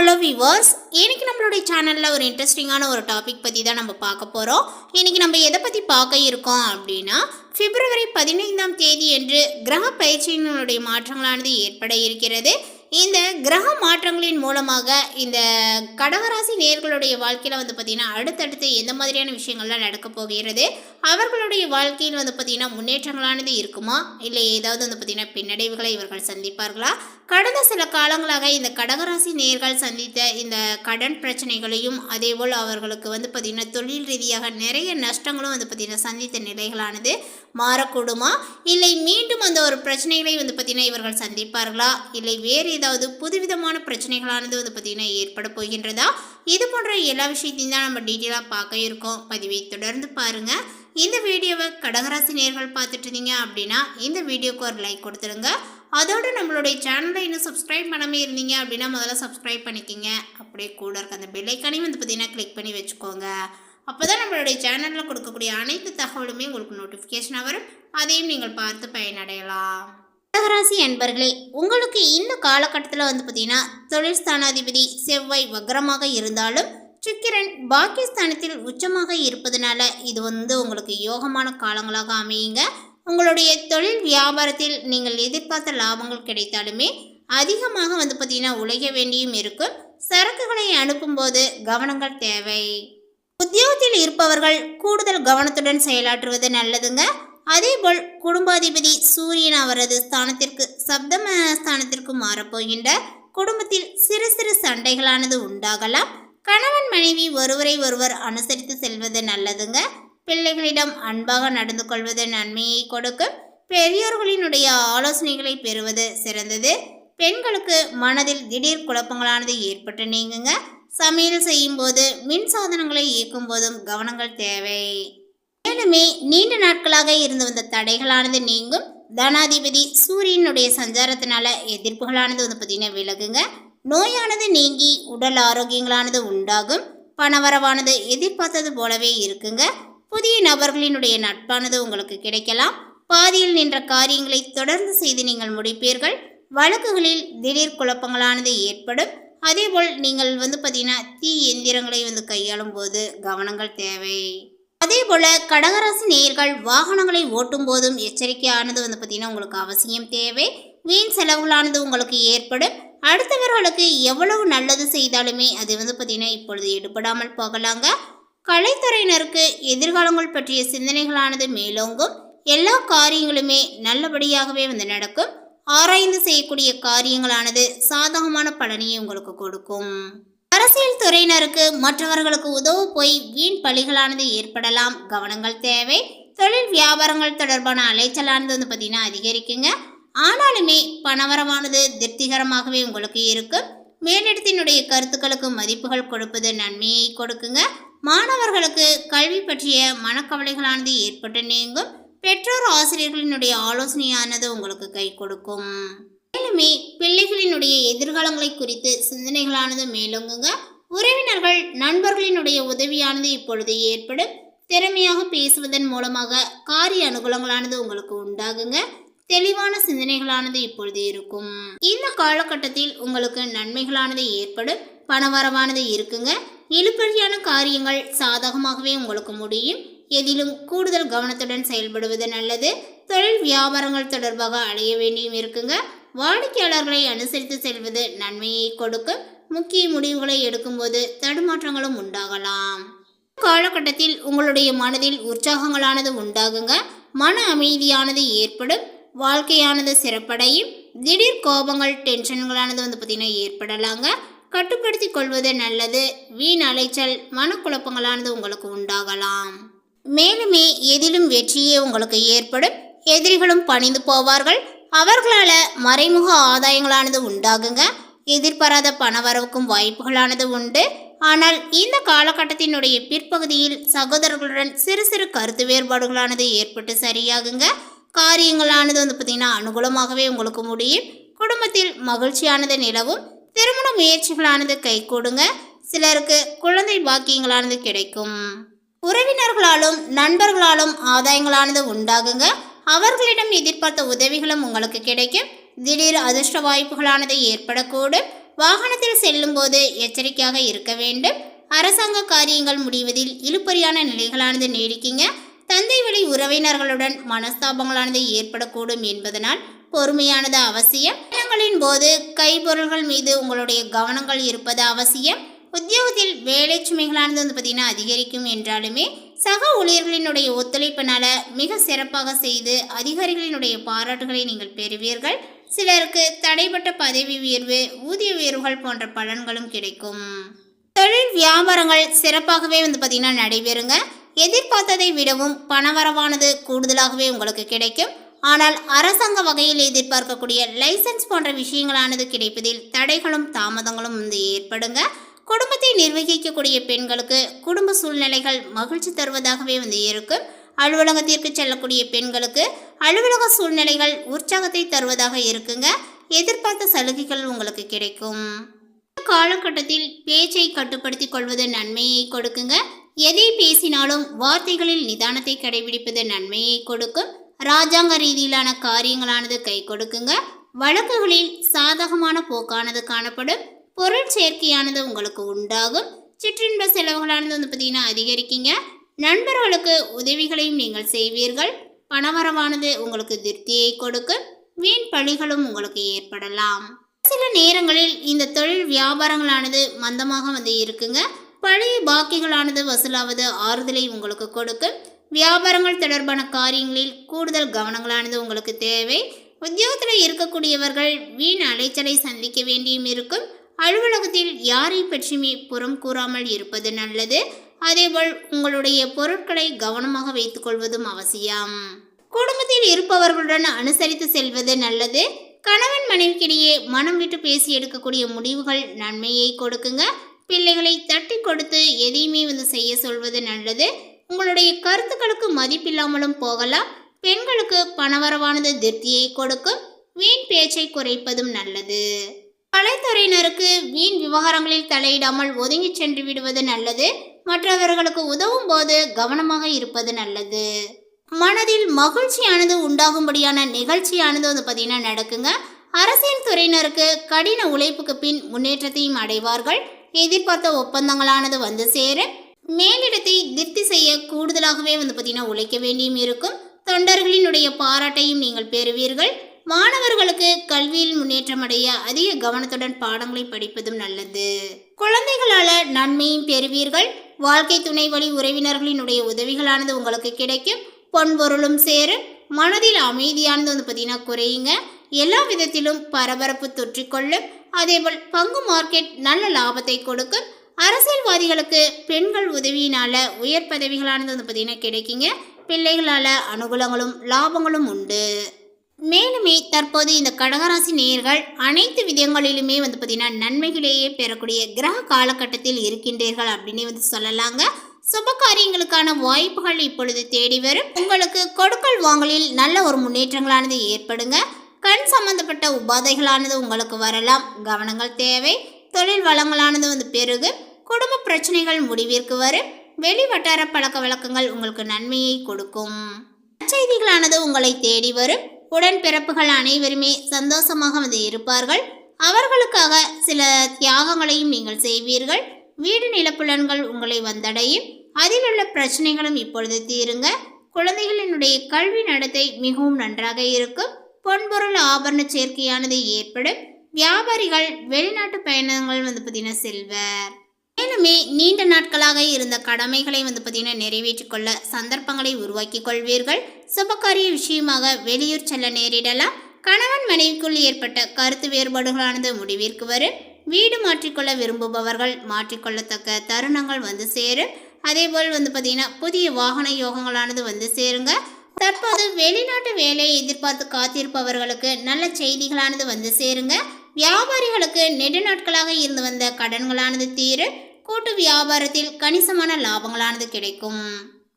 Hello viewers இன்னைக்கு நம்மளுடைய சேனலில் ஒரு இன்ட்ரெஸ்டிங்கான ஒரு டாபிக் பற்றி தான் நம்ம பார்க்க போகிறோம் இன்னைக்கு நம்ம எதை பற்றி பார்க்க இருக்கோம் அப்படின்னா பிப்ரவரி பதினைந்தாம் தேதி என்று கிரக பயிற்சியினுடைய மாற்றங்களானது ஏற்பட இருக்கிறது. இந்த கிரக மாற்றங்களின் மூலமாக இந்த கடகராசி நேர்களுடைய வாழ்க்கையில் வந்து பார்த்திங்கன்னா அடுத்தடுத்து எந்த மாதிரியான விஷயங்கள்லாம் நடக்க போகிறது? அவர்களுடைய வாழ்க்கையில் வந்து பார்த்திங்கன்னா முன்னேற்றங்களானது இருக்குமா? இல்லை ஏதாவது வந்து பார்த்திங்கன்னா பின்னடைவுகளை இவர்கள் சந்திப்பார்களா? கடந்த சில காலங்களாக இந்த கடகராசி நேர்கள் சந்தித்த இந்த கடன் பிரச்சனைகளையும் அதேபோல் அவர்களுக்கு வந்து பார்த்திங்கன்னா தொழில் ரீதியாக நிறைய நஷ்டங்களும் வந்து பார்த்திங்கன்னா சந்தித்த நிலைகளானது மாறக்கூடுமா? இல்லை மீண்டும் அந்த ஒரு பிரச்சனைகளை வந்து பார்த்திங்கன்னா இவர்கள் சந்திப்பார்களா? இல்லை வேறு ஏதாவது புதுவிதமான பிரச்சனைகளானது வந்து பார்த்திங்கன்னா ஏற்பட போகின்றதா? இது போன்ற எல்லா விஷயத்தையும் தான் நம்ம டீட்டெயிலாக பார்க்க இருக்கோம். பதிவை தொடர்ந்து பாருங்கள் இந்த வீடியோவை கடகராசி நேர்கள் பார்த்துட்டு இருந்தீங்க அப்படின்னா இந்த வீடியோக்கு ஒரு லைக் கொடுத்துருங்க அதோடு நம்மளுடைய சேனலை இன்னும் சப்ஸ்கிரைப் பண்ணாமல் இருந்தீங்க அப்படின்னா முதல்ல சப்ஸ்கிரைப் பண்ணிக்கிங்க. அப்படியே கூட இருக்க அந்த பெல்லைக்கானையும் வந்து பார்த்தீங்கன்னா கிளிக் பண்ணி வச்சுக்கோங்க. அப்போ தான் நம்மளுடைய சேனலில் கொடுக்கக்கூடிய அனைத்து தகவலுமே உங்களுக்கு நோட்டிஃபிகேஷனாக வரும். அதையும் நீங்கள் பார்த்து பயனடையலாம். கடகராசி அன்பர்களே உங்களுக்கு இந்த காலகட்டத்தில் வந்து பார்த்தீங்கன்னா தொழில் ஸ்தானாதிபதி செவ்வாய் வக்ரமாக இருந்தாலும் சுக்கிரன் பாக்கியஸ்தானத்தில் உச்சமாக இருப்பதனால இது வந்து உங்களுக்கு யோகமான காலங்களாக அமையுங்க. உங்களுடைய தொழில் வியாபாரத்தில் நீங்கள் எதிர்பார்த்த லாபங்கள் கிடைத்தாலுமே அதிகமாக வந்து பார்த்தீங்கன்னா உழைக்க வேண்டியும் இருக்கும். சரக்குகளை அனுப்பும்போது கவனங்கள் தேவை. உத்தியோகத்தில் இருப்பவர்கள் கூடுதல் கவனத்துடன் செயலாற்றுவது நல்லதுங்க. அதேபோல் குடும்பாதிபதி சூரியன் அவரது ஸ்தானத்திற்கு சப்தம ஸ்தானத்திற்கு மாறப்போகின்ற குடும்பத்தில் சிறு சிறு சண்டைகளானது உண்டாகலாம். கணவன் மனைவி ஒருவரை ஒருவர் அனுசரித்து செல்வது நல்லதுங்க. பிள்ளைகளிடம் அன்பாக நடந்து கொள்வது நன்மையை கொடுக்கும் பெரியோர்களினுடைய ஆலோசனைகளை பெறுவது சிறந்தது. பெண்களுக்கு மனதில் திடீர் குழப்பங்களானது ஏற்பட்டு நீங்குங்க. சமையல் செய்யும்போது மின் சாதனங்களை இயக்கும் போதும் கவனங்கள் தேவை. மேலுமே நீண்ட நாட்களாக இருந்து வந்த தடைகளானது நீங்கும். தனாதிபதி சூரியனுடைய சஞ்சாரத்தினால எதிர்ப்புகளானது வந்து பார்த்தீங்கன்னா விலகுங்க. நோயானது நீங்கி உடல் ஆரோக்கியங்களானது உண்டாகும். பணவரவானது எதிர்பார்த்தது போலவே இருக்குங்க. புதிய நபர்களினுடைய நட்பானது உங்களுக்கு கிடைக்கலாம். பாதியில் நின்ற காரியங்களை தொடர்ந்து செய்து நீங்கள் முடிப்பீர்கள். வழக்குகளில் திடீர் குழப்பங்களானது ஏற்படும். அதேபோல் நீங்கள் வந்து பார்த்தீங்கன்னா தீ எந்திரங்களை வந்து கையாளும் போது கவனங்கள் தேவை. அதே போல கடகராசி நேயர்கள் வாகனங்களை ஓட்டும் போதும் எச்சரிக்கையானது வந்து பார்த்தீங்கன்னா உங்களுக்கு அவசியம் தேவை. வீண் செலவுகளானது உங்களுக்கு ஏற்படும். அடுத்தவர்களுக்கு எவ்வளவு நல்லது செய்தாலுமே அது வந்து பார்த்தீங்கன்னா இப்பொழுது எடுபடாமல் போகலாங்க. கலைத்துறையினருக்கு எதிர்காலங்கள் பற்றிய சிந்தனைகளானது மேலோங்கும். எல்லா காரியங்களுமே நல்லபடியாகவே வந்து நடக்கும். ஆராய்ந்து செய்யக்கூடிய காரியங்களானது சாதகமான பலனையை உங்களுக்கு கொடுக்கும். அரசியல் துறையினருக்கு மற்றவர்களுக்கு உதவு போய் வீண் பழிகளானது ஏற்படலாம். கவனங்கள் தேவை. தொழில் வியாபாரங்கள் தொடர்பான அலைச்சலானது வந்து பார்த்தீங்கன்னா அதிகரிக்குங்க. ஆனாலுமே பணவரமானது திருப்திகரமாகவே உங்களுக்கு இருக்கும். மேலிடத்தினுடைய கருத்துக்களுக்கு மதிப்புகள் கொடுப்பது நன்மையை கொடுக்குங்க. மாணவர்களுக்கு கல்வி பற்றிய மனக்கவலைகளானது ஏற்பட்டு நீங்கும். பெற்றோர் ஆசிரியர்களினுடைய ஆலோசனையானது உங்களுக்கு கை கொடுக்கும். மேலுமே பிள்ளைகளினுடைய எதிர்காலங்களை குறித்து சிந்தனைகளானது மேலோங்குங்க. உறவினர்கள் நண்பர்களினுடைய உதவியானது இப்பொழுது ஏற்படும். திறமையாக பேசுவதன் மூலமாக காரிய அனுகூலங்களானது உங்களுக்கு உண்டாகுங்க. தெளிவான சிந்தனைகளானது இப்பொழுது இருக்கும். இந்த காலகட்டத்தில் உங்களுக்கு நன்மைகளானது ஏற்படும். பணவரவானது இருக்குங்க. இழுபறியான காரியங்கள் சாதகமாகவே உங்களுக்கு முடியும். எதிலும் கூடுதல் கவனத்துடன் செயல்படுவது நல்லது. தொழில் வியாபாரங்கள் தொடர்பாக அடைய வேண்டியும் இருக்குங்க. வாடிக்கையாளர்களை அனுசரித்து செல்வது நன்மையை கொடுக்கும். முக்கிய முடிவுகளை எடுக்கும்போது தடுமாற்றங்களும் உண்டாகலாம். காலகட்டத்தில் உங்களுடைய மனதில் உற்சாகங்களானது உண்டாகுங்க. மன அமைதியானது ஏற்படும். வாழ்க்கையானது சிறப்படையும். திடீர் கோபங்கள் டென்ஷன்களானது வந்து பார்த்திங்கன்னா ஏற்படலாங்க. கட்டுப்படுத்தி கொள்வது நல்லது. வீண் அலைச்சல் மனக்குழப்பங்களானது உங்களுக்கு உண்டாகலாம். மேலுமே எதிலும் வெற்றியே உங்களுக்கு ஏற்படும். எதிரிகளும் பணிந்து போவார்கள். அவர்களால் மறைமுக ஆதாயங்களானது உண்டாகுங்க. எதிர்பாராத பணவரவுக்கும் வாய்ப்புகளானது உண்டு. ஆனால் இந்த காலகட்டத்தினுடைய பிற்பகுதியில் சகோதரர்களுடன் சிறு சிறு கருத்து வேறுபாடுகளானது ஏற்பட்டு சரியாகுங்க. காரியங்களானது வந்து பார்த்திங்கன்னா அனுகூலமாகவே உங்களுக்கு முடியும். குடும்பத்தில் மகிழ்ச்சியானது நிலவும். திருமண முயற்சிகளானது கைகூடுங்க சிலருக்கு குழந்தை பாக்கியங்களானது கிடைக்கும். உறவினர்களாலும் நண்பர்களாலும் ஆதாயங்களானது உண்டாகுங்க. அவர்களிடம் எதிர்பார்த்த உதவிகளும் உங்களுக்கு கிடைக்கும். திடீர் அதிர்ஷ்ட வாய்ப்புகளானது ஏற்படக்கூடும். வாகனத்தில் செல்லும் போது எச்சரிக்கையாக இருக்க வேண்டும். அரசாங்க காரியங்கள் முடிவதில் இழுப்பறியான நிலைகளானது நீடிக்குங்க. தந்தை வழி உறவினர்களுடன் மனஸ்தாபங்களானது ஏற்படக்கூடும் என்பதனால் பொறுமையானது அவசியம். பயணங்களின் போது கைப்பொருள்கள் மீது உங்களுடைய கவனங்கள் இருப்பது அவசியம். உத்தியோகத்தில் வேலை சுமைகளானது வந்து பார்த்திங்கன்னா அதிகரிக்கும் என்றாலுமே சக ஊழியர்களினுடைய ஒத்துழைப்பினால மிக சிறப்பாக செய்து அதிகாரிகளினுடைய பாராட்டுகளை நீங்கள் பெறுவீர்கள். சிலருக்கு தடைப்பட்ட பதவி உயர்வு ஊதிய உயர்வுகள் போன்ற பலன்களும் கிடைக்கும். தொழில் வியாபாரங்கள் சிறப்பாகவே வந்து பார்த்திங்கன்னா நடைபெறுங்க. எதிர்பார்த்ததை விடவும் பணவரவானது கூடுதலாகவே உங்களுக்கு கிடைக்கும். ஆனால் அரசாங்க வகையில் எதிர்பார்க்கக்கூடிய லைசன்ஸ் போன்ற விஷயங்களானது கிடைப்பதில் தடைகளும் தாமதங்களும் வந்து ஏற்படுங்க. குடும்பத்தை நிர்வகிக்கக்கூடிய பெண்களுக்கு குடும்ப சூழ்நிலைகள் மகிழ்ச்சி தருவதாகவே வந்து இருக்கும். அலுவலகத்திற்கு செல்லக்கூடிய பெண்களுக்கு அலுவலக சூழ்நிலைகள் உற்சாகத்தை தருவதாக இருக்குங்க. எதிர்பார்த்த சலுகைகள் உங்களுக்கு கிடைக்கும். காலகட்டத்தில் பேச்சை கட்டுப்படுத்திக் கொள்வது நன்மையை கொடுக்குங்க. எதை பேசினாலும் வார்த்தைகளில் நிதானத்தை கடைபிடிப்பது நன்மையை கொடுக்கும். ராஜாங்க ரீதியிலான காரியங்களானது கை கொடுக்குங்க. வழக்குகளில் சாதகமான போக்கானது காணப்படும். பொருள் சேர்க்கையானது உங்களுக்கு உண்டாகும். சிற்றின்ப செலவுகளானது வந்து பார்த்தீங்கன்னா அதிகரிக்குங்க. நண்பர்களுக்கு உதவிகளையும் நீங்கள் செய்வீர்கள். பணவரவானது உங்களுக்கு திருப்தியை கொடுக்கும். வீண் பழிகளும் உங்களுக்கு ஏற்படலாம். சில நேரங்களில் இந்த தொழில் வியாபாரங்களானது மந்தமாக வந்து இருக்குங்க. பழைய பாக்கிகளானது வசூலாவது ஆறுதலை உங்களுக்கு கொடுக்கும். வியாபாரங்கள் தொடர்பான காரியங்களில் கூடுதல் கவனங்களானது உங்களுக்கு தேவை. உத்தியோகத்தில் இருக்கக்கூடியவர்கள் வீண் அலைச்சலை சந்திக்க வேண்டியும் இருக்கும். அலுவலகத்தில் யாரை பற்றியுமே புறம் கூறாமல் இருப்பது நல்லது. அதேபோல் உங்களுடைய பொருட்களை கவனமாக வைத்துக்கொள்வதும் அவசியம். குடும்பத்தில் இருப்பவர்களுடன் அனுசரித்து செல்வது நல்லது. கணவன் மனைவிக்கிடையே மனம் விட்டு பேசி எடுக்கக்கூடிய முடிவுகள் நன்மையை கொடுக்குங்க. பிள்ளைகளை தட்டி கொடுத்து எதையுமே வந்து செய்ய சொல்வது நல்லது. உங்களுடைய கருத்துக்களுக்கு மதிப்பில்லாமலும் போகலாம். பெண்களுக்கு பணவரவானது திருப்தியை கொடுக்கும். வீண் பேச்சை குறைப்பதும் நல்லது. கலைத்துறையினருக்கு வீண் விவகாரங்களில் தலையிடாமல் ஒதுங்கி சென்று விடுவது நல்லது. மற்றவர்களுக்கு உதவும் போது கவனமாக இருப்பது நல்லது. மனதில் மகிழ்ச்சியானது உண்டாகும்படியான நிகழ்ச்சியானது வந்து பார்த்தீங்கன்னா நடக்குங்க. அரசியல் துறையினருக்கு கடின உழைப்புக்கு பின் முன்னேற்றத்தையும் அடைவார்கள். எதிர்பார்த்த ஒப்பந்தங்களானது வந்து சேரும். மேலிடத்தை திருப்தி செய்ய கூடுதலாகவே வந்து பார்த்தீங்கன்னா உழைக்க வேண்டியும் இருக்கும். தொண்டர்களினுடைய பாராட்டையும் நீங்கள் பெறுவீர்கள். மாணவர்களுக்கு கல்வியில் முன்னேற்றம் அடைய அதிக கவனத்துடன் பாடங்களை படிப்பதும் நல்லது. குழந்தைகளால நன்மையும் பெறுவீர்கள். வாழ்க்கை துணை வழி உறவினர்களினுடைய உதவிகளானது உங்களுக்கு கிடைக்கும். பொன்பொருளும் சேரும் மனதில் அமைதியானது வந்து பார்த்தீங்கன்னா குறையுங்க. எல்லா விதத்திலும் பரபரப்பு தொற்றிக்கொள்ளும். அதேபோல் பங்கு மார்க்கெட் நல்ல லாபத்தை கொடுக்கும். அரசியல்வாதிகளுக்கு பெண்கள் உதவியினால உயர் பதவிகளானது வந்து பார்த்தீங்கன்னா கிடைக்குங்க. பிள்ளைகளால் அனுகூலங்களும் லாபங்களும் உண்டு. மேலுமே தற்போது இந்த கடகராசி நேயர்கள் அனைத்து விதங்களிலுமே வந்து பார்த்தீங்கன்னா நன்மைகளையே பெறக்கூடிய கிரக காலகட்டத்தில் இருக்கின்றீர்கள் அப்படின்னு வந்து சொல்லலாங்க. சுப காரியங்களுக்கான வாய்ப்புகள் இப்பொழுது தேடி வரும். உங்களுக்கு கொடுக்கல் வாங்கலில் நல்ல ஒரு முன்னேற்றங்களானது ஏற்படுங்க. கண் சம்பந்தப்பட்ட உபாதைகளானது உங்களுக்கு வரலாம். கவனங்கள் தேவை. தொழில் வளங்களானது வந்து பெருகு. குடும்ப பிரச்சனைகள் முடிவிற்கு வரும். வெளி வட்டார பழக்க வழக்கங்கள் உங்களுக்கு நன்மையை கொடுக்கும். செய்திகளானது உங்களை தேடி வரும். உடன்பிறப்புகள் அனைவருமே சந்தோஷமாக வந்து இருப்பார்கள். அவர்களுக்காக சில தியாகங்களையும் நீங்கள் செய்வீர்கள். வீடு நிலப்புலன்கள் உங்களை வந்தடையும். அதில் உள்ள பிரச்சனைகளும் இப்பொழுது தீருங்க. குழந்தைகளினுடைய கல்வி நடத்தை மிகவும் நன்றாக இருக்கும். பொன்பொருள் ஆபரண சேர்க்கையானது ஏற்படும். வியாபாரிகள் வெளிநாட்டு பயணங்கள் வந்து பார்த்தீங்கன்னா செல்வர். மேலுமே நீண்ட நாட்களாக இருந்த கடமைகளை வந்து பார்த்தீங்கன்னா நிறைவேற்றிக்கொள்ள சந்தர்ப்பங்களை உருவாக்கி கொள்வீர்கள். சுபகாரிய விஷயமாக வெளியூர் செல்ல நேரிடலாம். கணவன் மனைவிக்குள் ஏற்பட்ட கருத்து வேறுபாடுகளானது முடிவிற்கு வரும் வீடு மாற்றிக்கொள்ள விரும்புபவர்கள் மாற்றிக்கொள்ளத்தக்க தருணங்கள் வந்து சேரும் அதேபோல் வந்து பார்த்தீங்கன்னா புதிய வாகன யோகங்களானது வந்து சேருங்க. தற்போது வெளிநாட்டு வேலையை எதிர்பார்த்து காத்திருப்பவர்களுக்கு நல்ல செய்திகளானது வந்து சேருங்க. வியாபாரிகளுக்கு நெடு நாட்களாக இருந்து வந்த கடன்களானது தீரும் கூட்டு வியாபாரத்தில் கணிசமான லாபங்களானது கிடைக்கும்.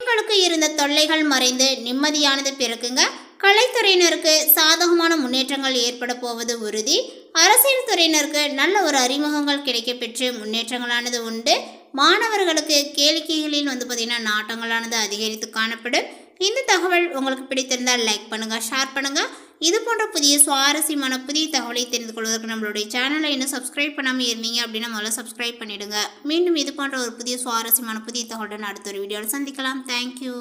உங்களுக்கு இருந்த தொல்லைகள் மறைந்து நிம்மதியானது பிறக்குங்க. கலைத்துறையினருக்கு சாதகமான முன்னேற்றங்கள் ஏற்பட போவது உறுதி. அரசியல் துறையினருக்கு நல்ல ஒரு அறிமுகங்கள் கிடைக்கப்பெற்று முன்னேற்றங்களானது உண்டு. மாணவர்களுக்கு கேளிக்கைகளில் வந்து பார்த்திங்கன்னா நாட்டங்களானது அதிகரித்து காணப்படும். இந்த தகவல் உங்களுக்கு பிடித்திருந்தால் லைக் பண்ணுங்கள் ஷேர் பண்ணுங்கள் இது போன்ற புதிய சுவாரஸ்யமான புதிய தகவலை தெரிந்து கொள்வதற்கு நம்மளுடைய சேனலை இன்னும் சப்ஸ்கிரைப் பண்ணாமல் இருந்தீங்க அப்படின்னா முதல்ல சப்ஸ்கிரைப் பண்ணிவிடுங்க மீண்டும் இது போன்ற ஒரு புதிய சுவாரஸ்யமான புதிய தகவலுடன் அடுத்த ஒரு வீடியோவில் சந்திக்கலாம். தேங்க்யூ